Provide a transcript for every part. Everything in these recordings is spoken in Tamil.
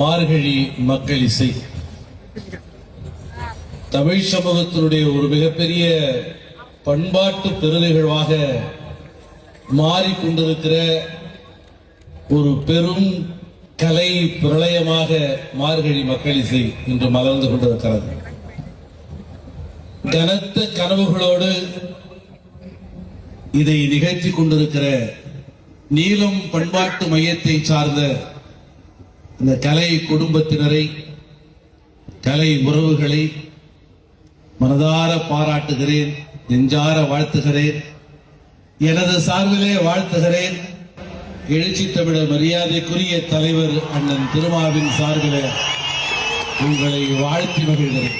மார்கழி மக்கள் இசை. தமிழ் சமூகத்தினுடைய ஒரு மிகப்பெரிய பண்பாட்டு பெருநிகழ்வாக மாறிக்கொண்டிருக்கிற ஒரு பெரும் கலை பிரளயமாக மார்கழி மக்கள் இசை இன்று மலர்ந்து கொண்டிருக்கிறது. கனத்த கனவுகளோடு இதை நிகழ்த்தி கொண்டிருக்கிற நீலம் பண்பாட்டு மையத்தை சார்ந்த இந்த கலை குடும்பத்தினரை கலை உறவுகளை மனதார பாராட்டுகிறேன் நெஞ்சார வாழ்த்துகிறேன் எனது சார்பிலே வாழ்த்துகிறேன். எழுச்சி தமிழர் மரியாதைக்குரிய தலைவர் அண்ணன் திருமாவின் சார்பிலே உங்களை வாழ்த்தி மகிழ்கிறேன்.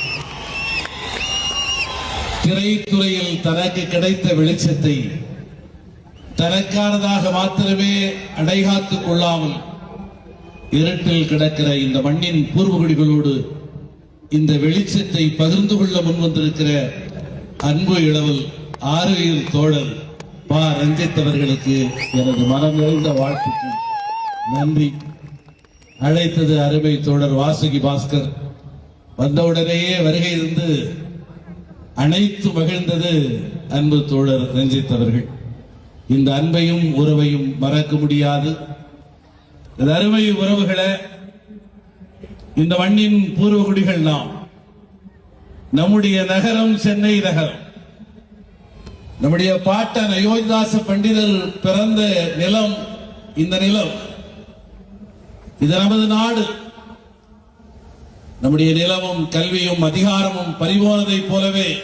திரைத்துறையில் தனக்கு கிடைத்த வெளிச்சத்தை தனக்கானதாக மாத்திரமே அடைகாத்துக் கொள்ளாமல் இருட்டில் கிடக்கிற இந்த மண்ணின் பூர்வகுடிகளோடு இந்த வெளிச்சத்தை பகிர்ந்து கொள்ள முன்வந்திருக்கிற அன்பு இளவல் ஆரோக்கிய தோழர் பா. ரஞ்சித் அவர்களுக்கு எனது மனம் நிறைந்த வாழ்த்துக்கு நன்றி. அழைத்தது அருமை தோழர் வாசுகி பாஸ்கர். வந்தவுடனேயே வருகை இருந்து அனைத்து மகிழ்ந்தது அன்பு தோழர் ரஞ்சித் அவர்கள். இந்த அன்பையும் உறவையும் மறக்க முடியாது. இந்த அருமை உறவுகளை இந்த மண்ணின் பூர்வகுடிகள் நாம். நம்முடைய நகரம் சென்னை நகரம். நம்முடைய பாட்டன் அயோத்திதாச பண்டிதர் பிறந்த நிலம் இந்த நிலம். இது நமது நாடு. நம்முடைய நிலமும் கல்வியும் அதிகாரமும் பறிபோனதைப் போலவே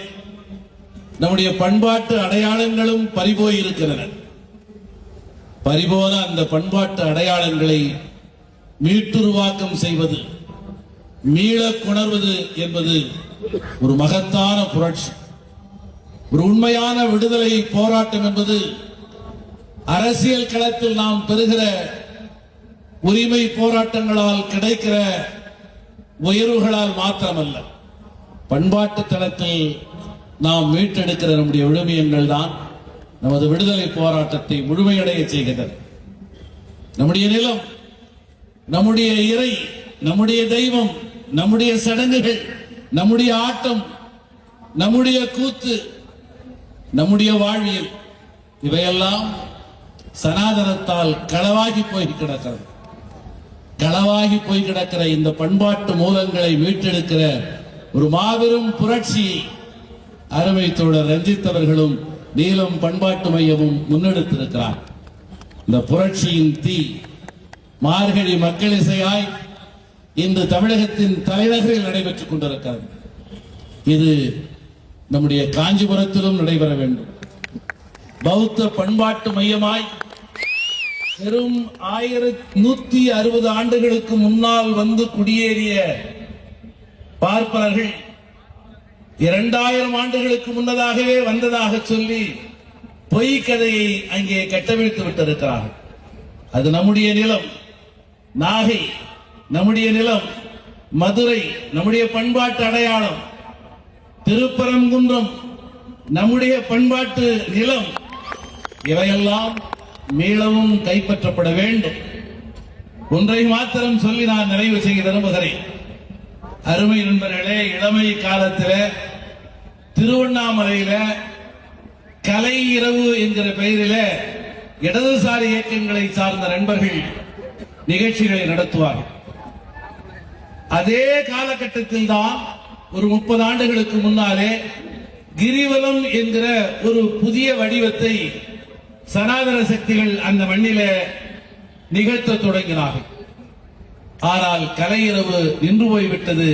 நம்முடைய பண்பாட்டு அடையாளங்களும் பறிபோய் இருக்கின்றன பறிபோன அந்த பண்பாட்டு அடையாளங்களை மீட்டுருவாக்கம் செய்வது மீள கொணர்வது என்பது ஒரு மகத்தான புரட்சி. ஒரு உண்மையான விடுதலை போராட்டம் என்பது அரசியல் களத்தில் நாம் பெறுகிற உரிமை போராட்டங்களால் கிடைக்கிற உயர்வுகளால் மாத்திரமல்ல. பண்பாட்டு தளத்தில் நாம் மீட்டெடுக்கிற நம்முடைய விழுமியங்கள் தான் நமது விடுதலை போராட்டத்தை முழுமையடைய செய்கிறது நம்முடைய நிலம் நம்முடைய இறை நம்முடைய தெய்வம் நம்முடைய சடங்குகள் நம்முடைய ஆட்டம் நம்முடைய கூத்து நம்முடைய வாழ்வியல் இவையெல்லாம் சனாதனத்தால் களவாகி போய் கிடக்கிறது களவாகி போய் கிடக்கிற இந்த பண்பாட்டு மூலங்களை மீட்டெடுக்கிற ஒரு மாபெரும் புரட்சியை அருமை தோழர் ரஞ்சித் அவர்களும் நீலம் பண்பாட்டு மையமும் முன்னெடுத்திருக்கிறார். இந்த புரட்சியின் தீ மார்கழி மக்கள் இசையாய் இன்று தமிழகத்தின் தலைநகரில் நடைபெற்றுக் கொண்டிருக்கிறது. இது நம்முடைய காஞ்சிபுரத்திலும் நடைபெற வேண்டும். பௌத்த பண்பாட்டு மையமாய் வெறும் ஆயிரத்தி நூத்தி அறுபது ஆண்டுகளுக்கு முன்னால் வந்து குடியேறிய பார்ப்பனர்கள் இரண்டாயிரம் ஆண்டுகளுக்கு முன்னதாகவே வந்ததாக சொல்லி பொய் கதையை அங்கே கட்டவிழ்த்து விட்டிருக்கிறார்கள். அது நம்முடைய நிலம். நாகை நம்முடைய நிலம். மதுரை நம்முடைய பண்பாட்டு அடையாளம். திருப்பரங்குன்றம் நம்முடைய பண்பாட்டு நிலம். இவையெல்லாம் மீளவும் கைப்பற்றப்பட வேண்டும். ஒன்றை மாத்திரம் சொல்லி நான் நிறைவு செய்ய விரும்புகிறேன். அருமை நண்பர்களே இளமை காலத்தில் திருவண்ணாமலையில கலை இரவு என்கிற பெயரில இடதுசாரி இயக்கங்களை சார்ந்த நண்பர்கள் நிகழ்ச்சிகளை நடத்துவார்கள். அதே காலகட்டத்தில் தான் ஒரு முப்பது ஆண்டுகளுக்கு முன்னாலே கிரிவலம் என்கிற ஒரு புதிய வடிவத்தை சனாதன சக்திகள் அந்த மண்ணில நிகழ்த்த தொடங்கினார்கள். ஆனால் கலையிரவு நின்று போய்விட்டது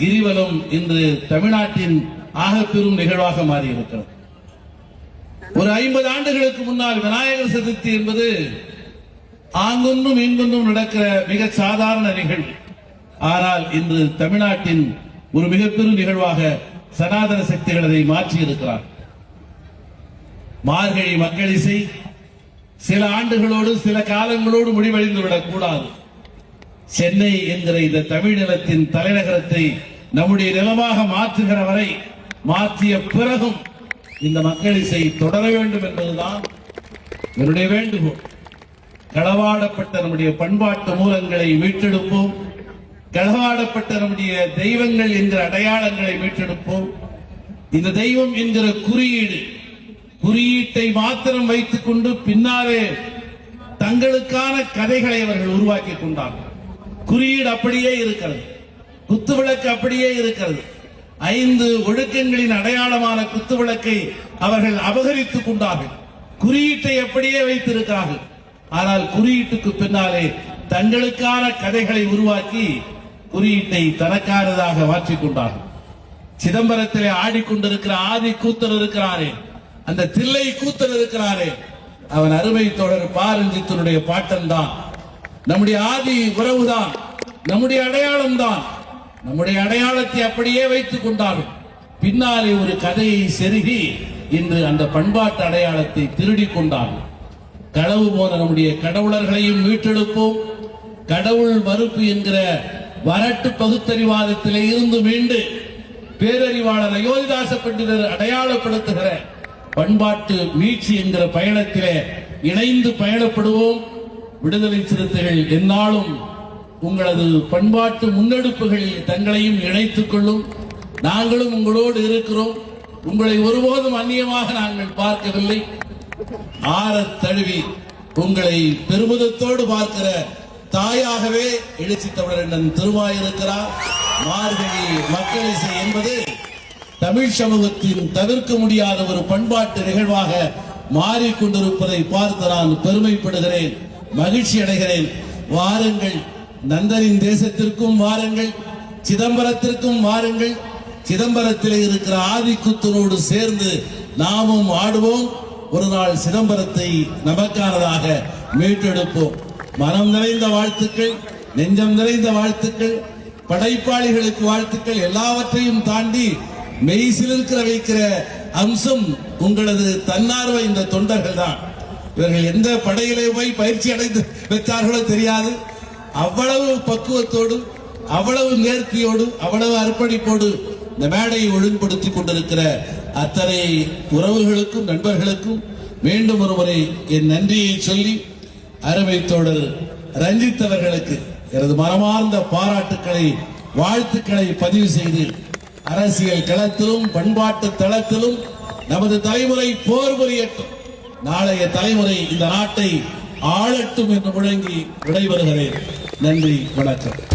கிரிவலம் இன்று தமிழ்நாட்டின் ஆக பெரும் நிகழ்வாக மாறியிருக்கிறது. ஒரு ஐம்பது ஆண்டுகளுக்கு முன்னால் விநாயகர் சதுர்த்தி என்பது ஆங்கொன்றும் இங்கொன்றும் நடக்கிற மிக சாதாரண நிகழ்வு. ஆனால் இன்று தமிழ்நாட்டின் ஒரு மிக பெரும் நிகழ்வாக சனாதன சக்திகள் அதை மாற்றி இருக்கிறார் மார்கழி மக்கள் இசை சில ஆண்டுகளோடு சில காலங்களோடு முடிவடைந்து விடக்கூடாது சென்னை என்கிற இந்த தமிழ் நிலத்தின் தலைநகரத்தை நம்முடைய நிலமாக மாற்றுகிற வரை மாற்றிய பிறகும் இந்த மக்கள் இசை தொடர வேண்டும் என்பதுதான் என்னுடைய வேண்டுகோள். களவாடப்பட்ட நம்முடைய பண்பாட்டு மூலங்களை மீட்டெடுப்போம். களவாடப்பட்ட நம்முடைய தெய்வங்கள் என்கிற அடையாளங்களை மீட்டெடுப்போம். இந்த தெய்வம் என்கிற குறியீடு குறியீட்டை மாத்திரம் வைத்துக் கொண்டு பின்னாலே தங்களுக்கான கதைகளை அவர்கள் உருவாக்கி கொண்டார்கள். குறியீடு அப்படியே இருக்கிறது. குத்துவிளக்கு அப்படியே இருக்கிறது. ஐந்து ஒழுக்கங்களின் அடையாளமான குத்துவிளக்கை அவர்கள் அபகரித்துக் கொண்டார்கள். குறியீட்டை அப்படியே வைத்திருக்கிறார்கள். ஆனால் குறியீட்டுக்கு பின்னாலே தங்களுக்கான கதைகளை உருவாக்கி குறியீட்டை தனக்கானதாக மாற்றிக் கொண்டார்கள். சிதம்பரத்திலே ஆடிக்கொண்டிருக்கிற ஆதி கூத்தர் இருக்கிறாரே அந்த தில்லை கூத்தர் இருக்கிறாரே அவன் அருமை தோழர் பாரஞ்சித்தனுடைய பாட்டன் தான் நம்முடைய ஆதி உறவுதான் நம்முடைய அடையாளம் தான் நம்முடைய அடையாளத்தை அப்படியே வைத்துக் கொண்டாலும் பின்னாலே ஒரு கதையை செருகி இன்று அந்த பண்பாட்டு அடையாளத்தை திருடி கொண்டார்கள் களவு போன நம்முடைய கடவுளர்களையும் மீட்டெடுப்போம். கடவுள் மறுப்பு என்கிற வரட்டு பகுத்தறிவாதத்திலே இருந்து மீண்டு பேரறிவாளர் அயோத்திதாச பண்டிதர் அடையாளப்படுத்துகிற பண்பாட்டு மீட்சி என்கிற பயணத்திலே இணைந்து பயணப்படுவோம். விடுதலை சிறுத்தைகள் எந்நாளும் உங்களது பண்பாட்டு முன்னெடுப்புகளில் தங்களையும் இணைத்துக் கொள்ளும். நாங்களும் உங்களோடு இருக்கிறோம். உங்களை ஒருபோதும் அந்நியமாக நாங்கள் பார்க்கவில்லை. ஆற தழுவி உங்களை பெருமிதத்தோடு பார்க்கிற தாயாகவே எழுச்சி தமிழன் திருவாயிருக்கிறார். மார்கழி மக்கள் இசை என்பது தமிழ் சமூகத்தின் தவிர்க்க முடியாத ஒரு பண்பாட்டு நிகழ்வாக மாறிக்கொண்டிருப்பதை பார்த்து நான் பெருமைப்படுகிறேன் மகிழ்ச்சி அடைகிறேன் வாருங்கள் நந்தனின் தேசத்திற்கும் வாருங்கள் சிதம்பரத்திற்கும் வாருங்கள். சிதம்பரத்தில் இருக்கிற ஆதிக்குத்தனோடு சேர்ந்து நாமும் ஆடுவோம். ஒரு நாள் சிதம்பரத்தை நமக்கானதாக மீட்டெடுப்போம். மனம் நிறைந்த வாழ்த்துக்கள் நெஞ்சம் நிறைந்த வாழ்த்துக்கள் படைப்பாளிகளுக்கு வாழ்த்துக்கள் எல்லாவற்றையும் தாண்டி மெய்சிலிருக்கிற வைக்கிற அம்சம் உங்களது தன்னார்வ இந்த தொண்டர்கள் தான் இவர்கள் எந்த படையிலே போய் பயிற்சி அடைந்து பெற்றார்களோ தெரியாது. அவ்வளவு பக்குவத்தோடு அவ்வளவு நேர்த்தியோடு அவ்வளவு அர்ப்பணிப்போடு இந்த மேடையை ஒழுங்குபடுத்தி கொண்டிருக்கிற அத்தனை உறவுகளுக்கும் நண்பர்களுக்கும் மீண்டும் ஒரு முறை என் நன்றியை சொல்லி அருமை தோழர் ரஞ்சித் அவர்களுக்கு எனது மனமார்ந்த பாராட்டுக்களை வாழ்த்துக்களை பதிவு செய்து அரசியல் களத்திலும் பண்பாட்டு தளத்திலும் நமது தலைமுறை போர் புரியட்டும். நாளைய தலைமுறை இந்த நாட்டை ஆளட்டும் என்று முழங்கி விடைபெறுகிறேன். நன்றி வணக்கம்.